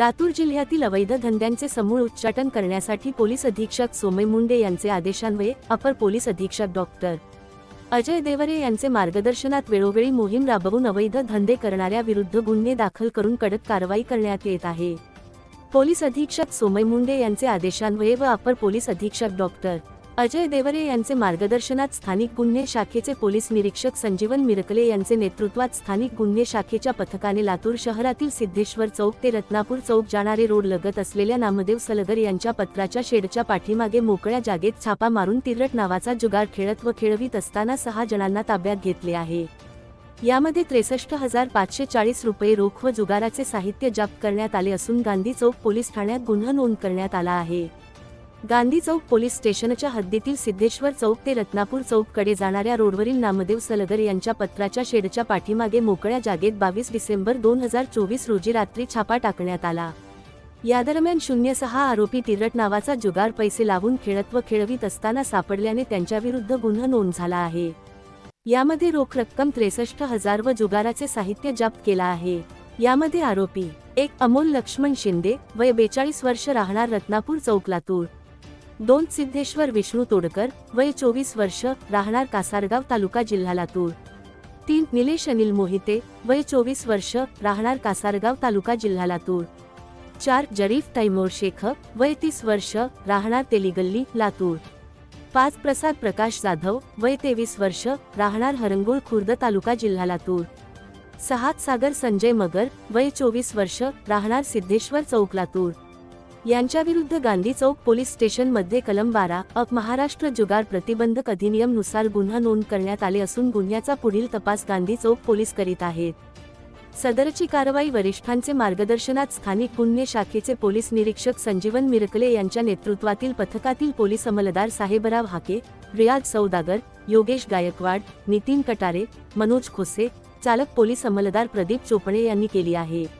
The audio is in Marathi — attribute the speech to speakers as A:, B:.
A: लातूर जिल्ह्यातील अवैध धंद्यांचे समूळ उच्चाटन करण्यासाठी पोलीस अधीक्षक सोमय मुंडे यांचे आदेशान्वये अपर पोलीस अधीक्षक डॉक्टर अजय देवरे यांचे मार्गदर्शनात वेळोवेळी मोहीम राबवून अवैध धंदे करणाऱ्या विरुद्ध गुन्हे दाखल करून कडक कारवाई करण्यात येत आहे. पोलीस अधीक्षक सोमय मुंडे यांचे आदेशान्वये व अपर पोलीस अधीक्षक डॉक्टर अजय देवरे यांचे मार्गदर्शनात स्थानिक गुन्हे शाखेचे पोलीस निरीक्षक संजीवन मिरकले यांचे नेतृत्वात स्थानिक गुन्हे शाखेच्या पथकाने लातूर शहरातील सिद्धेश्वर चौक ते रत्नापूर चौक जाणारे रोड लगत असलेल्या नामदेव सलगर यांच्या पत्राच्या शेडच्या पाठीमागे मोकळ्या जागेत छापा मारून तिरट नावाचा जुगार खेळत व खेळवीत असताना सहा जणांना ताब्यात घेतले आहे. यामध्ये त्रेसष्ट हजार पाचशे चाळीस रुपये रोख व जुगाराचे साहित्य जप्त करण्यात आले असून गांधी चौक पोलीस ठाण्यात गुन्हा नोंद करण्यात आला आहे. गांधी चौक पोलीस स्टेशनच्या हद्दीतील सिद्धेश्वर चौक ते रत्नापूर चौककडे जाणाऱ्या रोडवरील नामदेव सलगर यांच्या पत्राच्या शेडच्या पाठीमागे मोकळ्या जागेत बावीस डिसेंबर दोन हजार चोवीस रोजी रात्री छापा टाकण्यात आला. या दरम्यान शून्य सहा आरोपी तिरट नावाचा जुगार पैसे लावून खेळत व खेळवीत असताना सापडल्याने त्यांच्याविरुद्ध गुन्हा नोंद झाला आहे. यामध्ये रोख रक्कम त्रेसष्ट हजार व जुगाराचे साहित्य जप्त केला आहे. यामध्ये आरोपी एक अमोल लक्ष्मण शिंदे वय बेचाळीस वर्ष राहणार रत्नापूर चौक लातूर. दोन सिद्धेश्वर विष्णू तोडकर वय चोवीस वर्ष राहणार कासारगाव तालुका जिल्हा लातूर. तीन निलेश अनिल मोहिते वय चोवीस वर्ष राहणार कासारगाव तालुका जिल्हा लातूर. चार जरीफ तैमोर शेख वय तीस वर्ष राहणार तेलीगल्ली लातूर. पाच प्रसाद प्रकाश जाधव वय तेवीस वर्ष राहणार हरंगुळ खुर्द तालुका जिल्हा लातूर. सहात सागर संजय मगर वय चोवीस वर्ष राहणार सिद्धेश्वर चौक लातूर. यांच्याविरुद्ध गांधी चौक पोलीस स्टेशनमध्ये कलम बारा अप महाराष्ट्र जुगार प्रतिबंधक अधिनियमनुसार गुन्हा नोंद करण्यात आले असून गुन्ह्याचा पुढील तपास गांधी चौक पोलीस करीत आहेत. सदरची कारवाई वरिष्ठांचे मार्गदर्शनात स्थानिक गुन्हे शाखेचे पोलीस निरीक्षक संजीवन मिरकले यांच्या नेतृत्वातील पथकातील पोलीस अंमलदार साहेबराव हाके रियाज सौदागर योगेश गायकवाड नितीन कटारे मनोज खोसे चालक पोलीस अंमलदार प्रदीप चोपणे यांनी केली आहे.